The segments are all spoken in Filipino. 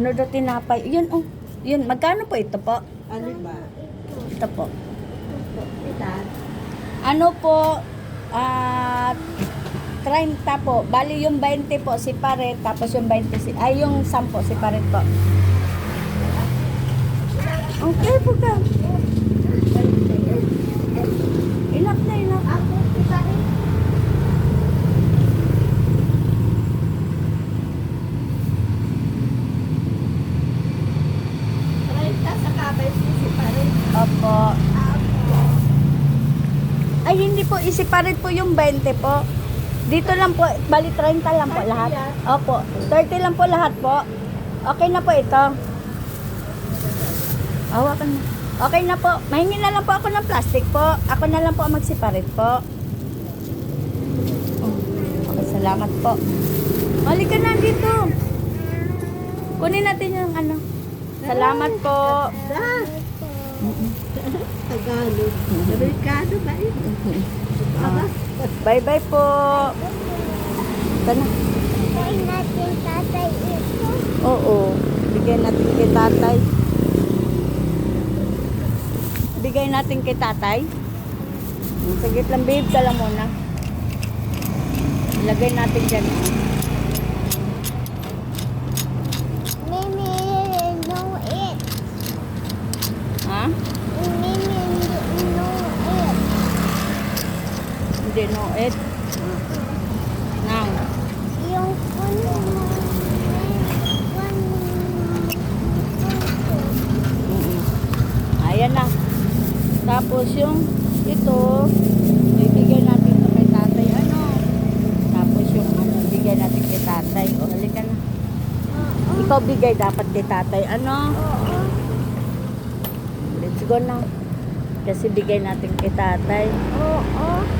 Ano daw tinapay? Yun, oh. Yun, magkano po ito po? Ano ba? Ito po. Ano po? Ah... 30 po. Bali yung 20 po si Paret, tapos yung 20 si... Ay, yung 10 si Paret po. Okay po ka. Opo. Ay, hindi po. Isiparit po yung 20 po. Dito lang po. Bali, 30 lang po 30 lahat. Opo. 30 lang po lahat po. Okay na po ito. Hawakan mo. Okay na po. Mahingi na lang po ako ng plastic po. Ako na lang po ang magsiparit po. Oh, Okay, salamat po. Halika na dito. Kunin natin yung ano. Salamat po. Sa? Tagalog. Amerikano ba eh? Ah, Bye-bye po. Ito na. Ay, natin tatay ito. Oo. Bigyan natin kay tatay. Bigay natin kay tatay. Saglit lang, babe. Ka lang muna. Ilagay natin dyan. No, it. Now. Yung puno mo. Mm-mm. Ayan na. Tapos yung ito, ibigay natin ito kay tatay. Ano? Tapos yung ano, bigay natin kay tatay. O, halika na. Ikaw bigay dapat kay tatay. Ano? Let's go na. Kasi bigay natin kay tatay. Oo.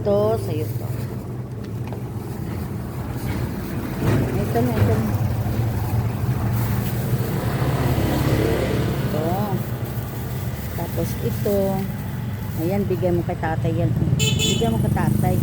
Ito, sa'yo to. Ito na, ito na. Ito. Tapos ito. Ayan, bigay mo kay tatay yan. Bigay mo kay. Tatay.